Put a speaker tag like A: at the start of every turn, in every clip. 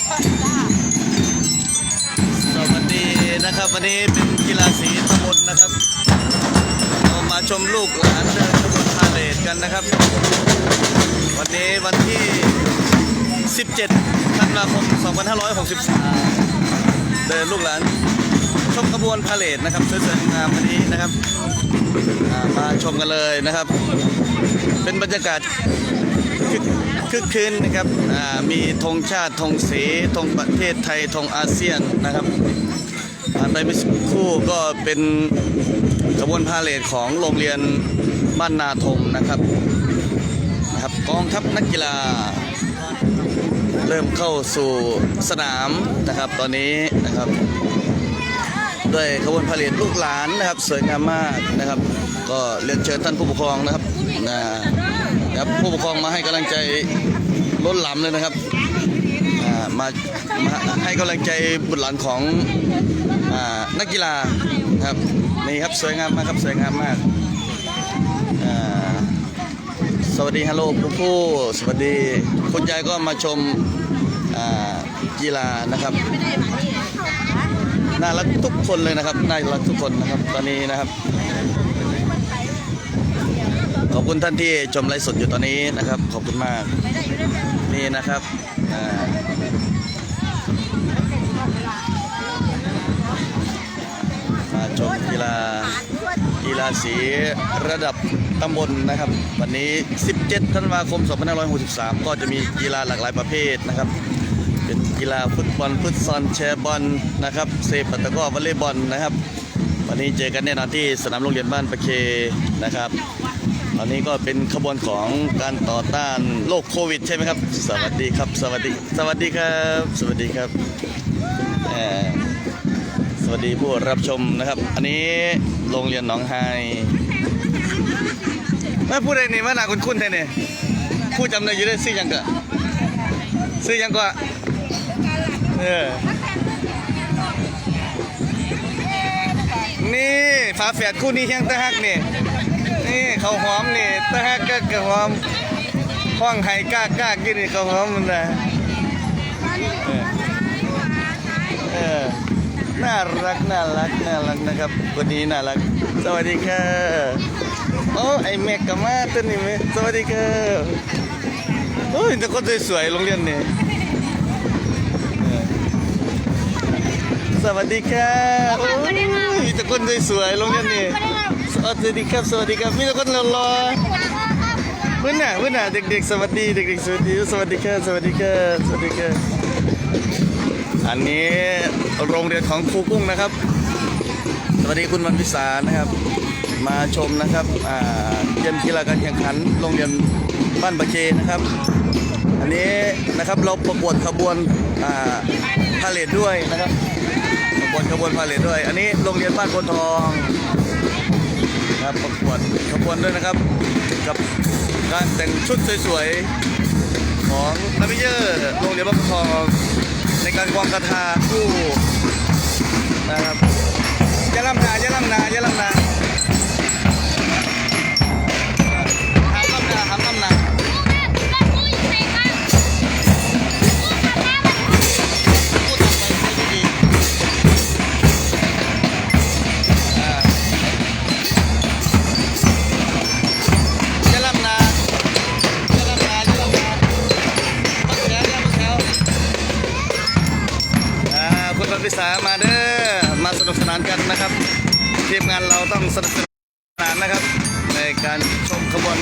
A: สวัสดีนะครับ วันนี้เป็นกีฬาสีตำบลนะครับเรามาชมลูกหลานเดินขบวนพาเหรดกันนะครับ วันนี้วันที่ 17ธันวาคม 2563 เดินลูกหลานชมขบวนพาเหรดนะครับสวยๆงามวันนี้นะครับมาชมกันเลยนะครับ เป็นบรรยากาศ คึกคืนนะครับมีธงชาติธงสีธงประเทศไทยธงอาเซียนนะครับผ่านไปเมื่อสักครู่ก็เป็นขบวนพาเหรดของโรงเรียนบ้านนาทมนะครับนะครับกองทัพนักกีฬา เริ่มเข้าสู่สนามนะครับตอนนี้นะครับ ด้วยขบวนพาเหรดลูกหลานนะครับ สวยงามมากนะครับ ก็เรียนเชิญท่านผู้ปกครองนะครับนะนะ ครับผู้ปกครองมาให้กำลังใจล้นหลำเลยนะครับมามาให้กำลังใจบุตรหลานของอนักกีฬาครับนี่ครับสวยงามมากครับสวยงามมากสวัสดีฮัลโหลผู้ผู้สวัสดีคุณยายก็มาชมกีฬานะครับน่ารักทุกคนเลยนะครับน่ารักทุกคนนะครับตอนนี้นะครับ ขอบคุณท่านที่ชมไลฟ์สดอยู่ตอนนี้นะครับ ขอบคุณมากนี่นะครับอ่ามาชมกีฬากีฬาสีระดับตำบลนะครับ วันนี้ 17ธันวาคม 2563 ก็จะมีกีฬาหลากหลายประเภทนะครับ เป็นกีฬาฟุตบอลฟุตซอลแชร์บอลนะครับเซปัตตะก้อวอลเลย์บอลนะครับ วันนี้เจอกันแน่นอนที่สนามโรงเรียนบ้านประเคนะครับ อนนี้ก็เป็นขบวนของการต่อต้านโรคโควิด ใช่ไหมครับ สวัสดีครับ สวัสดี สวัสดีครับ สวัสดีครับเอ่อสวัสดีผู้รับชมนะครับ อันนี้โรงเรียนหนองไฮแม่พูดอะไรนี่ว่านาคุณคุณแท้เนี่ยผู้จำได้อยู่ได้ซื้อยังกะซื้อยังก็เออนี่ฝาแฝดคู่นี้เฮียงตะฮักเนี่ย นี่เขาหอมนี่ตะฮักก็กหอมห้องไห้กล้ากล้ากินนี่เขาหอมมันนะเออเออน่ารักน่ารักน่ารักนะครับคนนี้น่ารัก สวัสดีค่ะโอ้ไอแม็กกับมาตัวนี้ไหมสวัสดีค่ะโอ้ยแต่คนสวยๆโรงเรียนนี่สวัสดีค่ะโอ้ยแต่คนสวยๆโรงเรียนนี่ สวัสดีครับ สวัสดีครับมีแต่คนรอๆเพื่อนน่ะเพื่อนน่ะเด็กๆสวัสดีเด็กๆสวัสดีสวัสดีครับสวัสดีครับสวัสดีครับอันนี้โรงเรียนของครูกุ้งนะครับ สวัสดีคุณวันพิสารนะครับ มาชมนะครับเกมกีฬาการแข่งขันโรงเรียนบ้านบะเคนะครับ อันนี้นะครับเราประกวดขบวนพาเลทด้วยนะครับประกวดขบวนพาเลทด้วย อันนี้โรงเรียนบ้านโพนทอง นะครับประกวดขบวนด้วยนะครับ กับการแต่งชุดสวยๆ ของนักเยอร์โรงเรียนบ้านทองในการควงกระทาคู่นะครับยะลำนายะลำนายะลำนา มงานเราต้องสนุกสนานนะครับ ในการชมขบวน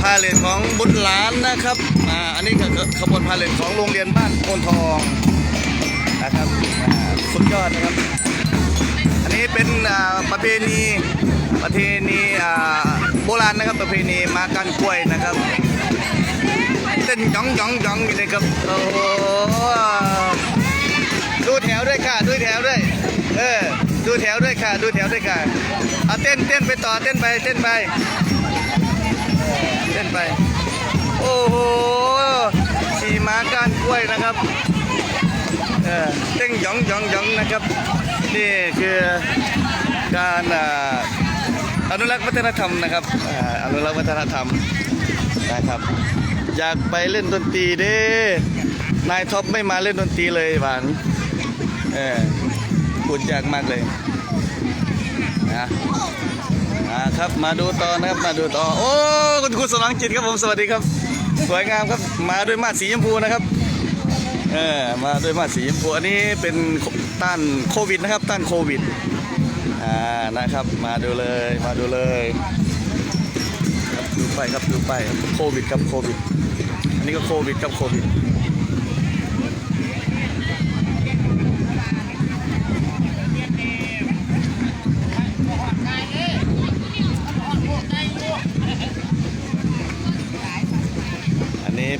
A: พาเลทของบุตรหลานนะครับอ่าอันนี้ก็คือขบวนพาเลทของโรงเรียนบ้านโพนทองนะครับสุดยอดนะครับ อันนี้เป็นประเพณีประเพณีโบราณนะครับประเพณีมากันกล้วยนะครับเต้นหยองหยองหยองอยู่เลยครับโอ้ดูแถวด้วยค่ะดูแถวด้วยเออ ดูแถวด้วยค่ะ ดูแถวด้วยค่ะเอาเต้นเต้นไปต่อเต้นไปเต้นไป เต้นไป โอ้โหขี่ม้าก้านกล้วยนะครับเออเต้งหยองหยองหยองนะครับ นี่คือการอานุรักษ์วัฒนธรรมนะครับอาอนุรักษ์วัฒนธรรมนะครับ อยากไปเล่นดนตรีเด้นายท็อปไม่มาเล่นดนตรีเลยหวานเออ พูดยากมากเลยนะอ่าครับมาดูต่อนะครับมาดูต่อโอ้คุณครูสนองจิตครับผมสวัสดีครับ สวยงามครับมาด้วยมาดสีชมพูนะครับเออมาด้วยมาดสีชมพูอันนี้เป็นต้านโควิดนะครับต้านโควิดอ่านะครับมาดูเลยมาดูเลยครับดูไปครับดูไปโควิดครับโควิดอันนี้ก็โควิดครับโควิด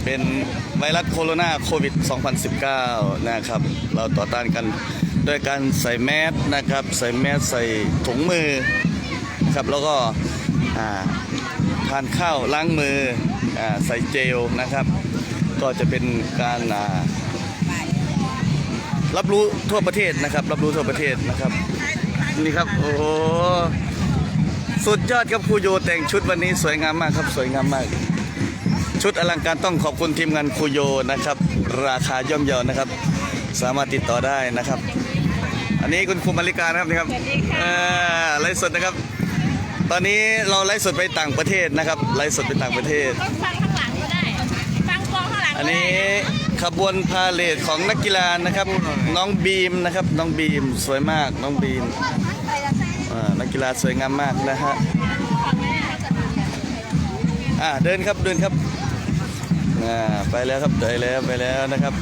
A: เป็นไวรัสโคโรนาโควิด 2019 นะครับ เราต่อต้านกันด้วยการใส่แมสนะครับ ใส่แมสใส่ถุงมือนะครับแล้วก็ทานข้าวล้างมืออใส่เจลนะครับ ก็จะเป็นการรับรู้ทั่วประเทศนะครับ รับรู้ทั่วประเทศนะครับนี่ครับโอ้สุดยอดครับครูโยแต่งชุดวันนี้สวยงามมากครับสวยงามมาก ชุดอลังการต้องขอบคุณทีมงานครูโยนะครับ ราคาย่อมเยานะครับ สามารถติดต่อได้นะครับ อันนี้คุณครูมาริกานะครับนี่ครับเอ่อไลฟ์สดนะครับ ตอนนี้เราไลฟ์สดไปต่างประเทศนะครับไลฟ์สดไปต่างประเทศ
B: ต้องฟังข้างหลังก็ได้ฟังกองข้างหลัง
A: อั
B: ก็
A: น
B: ได้
A: นี้ขบวนพาเลทของนักกีฬานะครับ น้องบีมนะครับน้องบีมสวยมากน้องบีมอ่านักกีฬาสวยงามมากนะฮะอ่าเดินครับเดินครับ อ่าไปแล้วครับไปแล้วไปแล้วนะครับ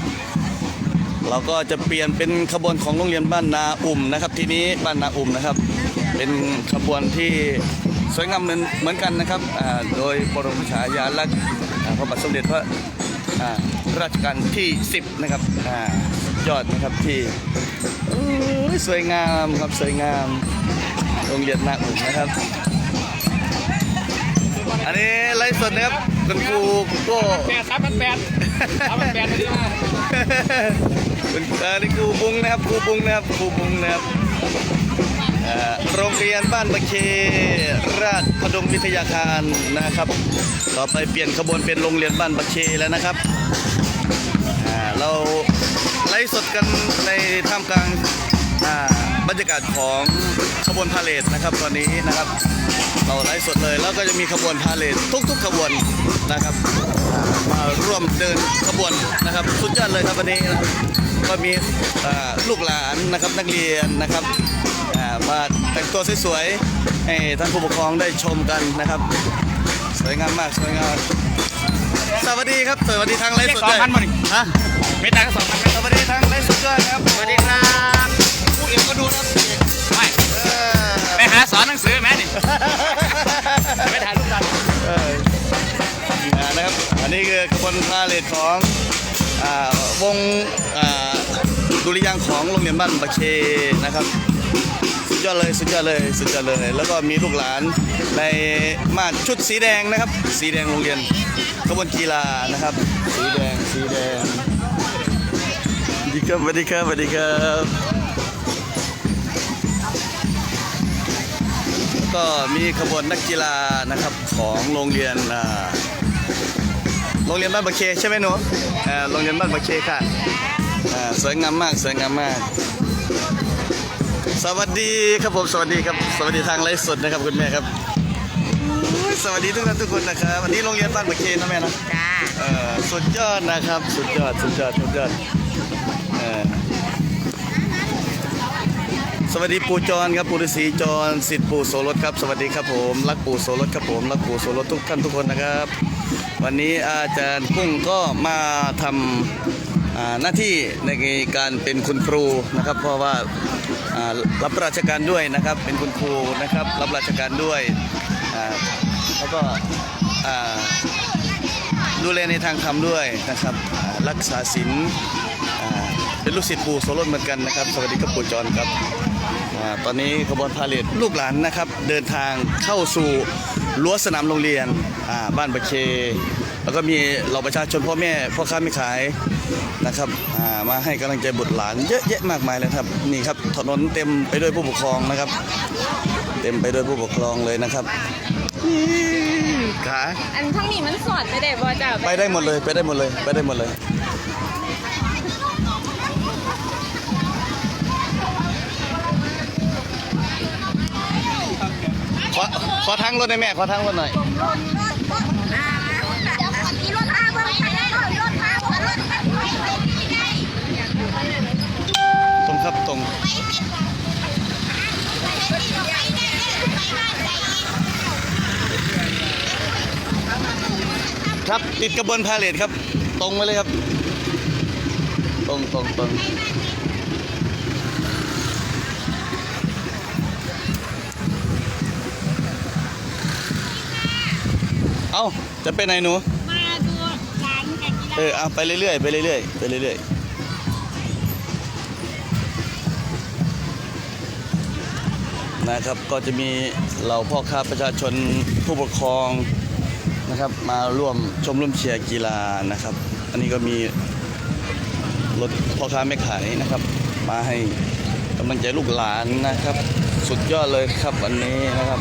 A: เราก็จะเปลี่ยนเป็นขบวนของโรงเรียนบ้านนาอุ่มนะครับ ทีนี้บ้านนาอุ่มนะครับ เป็นขบวนที่สวยงามเหมือนเหมือนกันนะครับอ่าโดยบรมฉายาลักษณ์อ่าพระบาทสมเด็จพระอ่ารัชกาลที่ 10 นะครับอ่ายอดนะครับที่สวยงามครับสวยงามโรงเรียนนาอุ่มนะครับ อันนี้ไลฟ์สดนะครับ คุณครูโก็
C: แปดสามพันแปดสามพันแปดนี่มา
A: เป็นเอ่อนี่ครูบุงนะครับครูบุงนะครับครูบุงนะครับเอ่อโรงเรียนบ้านบะเคราชพดงวิทยาคารนะครับ ต่อไปเปลี่ยนขบวนเป็นโรงเรียนบ้านบะเคแล้วนะครับอ่าเราไลฟ์สดกันในท่ามกลางอ่าบรรยากาศของขบวนพาเลทนะครับตอนนี้นะครับ เราไลฟ์สดเลยแล้วก็จะมีขบวนพาเลททุก ๆ ขบวนนะครับอ่ามาร่วมเดินขบวนนะครับ สุดยอดเลยครับวันนี้นะครับก็มีอ่าลูกหลานนะครับนักเรียนนะครับอ่ามาแต่งตัวสวยๆให้ท่านผู้ปกครองได้ชมกันนะครับ สวยงามมากสวยงามสวัสดีครับสวัสดีทางไลฟ์สดด้วยฮะ
C: ไม่ตังค์สองพัน
A: สวัสดีทางไลฟ์สดด้วยนะครับ
C: สวัสดีครับ
A: ผู้เอกก็ดูนะา
C: นหนังสือแม่นี่ไม่ถ่ายรูปกัน
A: เอออ่านะครับ อันนี้คือขบวนพาเลทของอ่าวงอ่าดุริยางค์ของโรงเรียนบ้านบะเคนะครับ สุดยอดเลยสุดยอดเลยสุดยอดเลย แล้วก็มีลูกหลานในมาชุดสีแดงนะครับ สีแดงโรงเรียนขบวนกีฬานะครับ สีแดงสีแดงสวัสดีครับสวัสดีครับสวัสดีครับ ก็มีขบวนนักกีฬานะครับของโรงเรียนอ่าโรงเรียนบ้านบะเคใช่ไหมหนูอ่าโรงเรียนบ้านบะเคค่ะอ่าสวยงามมากสวยงามมาก สวัสดีครับผมสวัสดีครับสวัสดีทางไลฟ์สดนะครับคุณแม่ครับอุ๊ยสวัสดีทุกท่านทุกคนนะครับวันนี้โรงเรียนบ้านบะเคนะแม่นะ
B: จ้า
A: เออสุดยอดนะครับ สุดยอดสุดยอดสุดยอดเออ สวัสดีปู่จรครับปู่ฤาษีจรสิทธิ์ปู่โสรสครับ สวัสดีครับผมรักปู่โสรสครับผมรักปู่โสรสทุกท่านทุกคนนะครับ วันนี้อาจารย์กุ้งก็มาทำหน้าที่ในการเป็นคุณครูนะครับ เพราะว่ารับราชการด้วยนะครับ เป็นคุณครูนะครับ รับราชการด้วยแล้วก็ดูแลในทางธรรมด้วยนะครับรักษาศีลเป็นลูกศิษย์ปู่โสรสเหมือนกันนะครับ สวัสดีครับปู่จรครับ ตอนนี้ขบวนพาเลทลูกหลานนะครับ เดินทางเข้าสู่รั้วสนามโรงเรียนอ่าบ้านบะเค แล้วก็มีเหล่าประชาชนพ่อแม่พ่อค้าไม่ขายนะครับอ่ามาให้กำลังใจบุตรหลานเยอะแยะมากมายเลยครับนี่ครับถนนเต็มไปด้วยผู้ปกครองนะครับ เต็มไปด้วยผู้ปกครองเลยนะครับขา
B: อันทั้งนี้มันสอดไปได้บ่จ้า
A: ไปได้หมดเลยไปได้หมดเลยไปได้หมดเลย ขอทั้งรถได้แม่ขอทั้งรถหน่อย
B: เดี๋ยวขอทางรถรถพาเบิ่งรถพาไปได้
A: ตรงครับตรง ครับติดกระบวนพาเลทครับ ตรงมาเลยครับ ตรงตรงตรง เอาจะไปไหนหนู
B: มาดูร้านกันกีฬา
A: เออเอาไปเรื่อยๆไปเรื่อยๆไปเรื่อยๆนะครับก็จะมีเหล่าพ่อค้าประชาชนผู้ปกครองนะครับ มาร่วมชมร่วมเชียร์กีฬานะครับ อันนี้ก็มีรถพ่อค้าแม่ขายนะครับ มาให้กำลังใจลูกหลานนะครับ สุดยอดเลยครับวันนี้นะครับ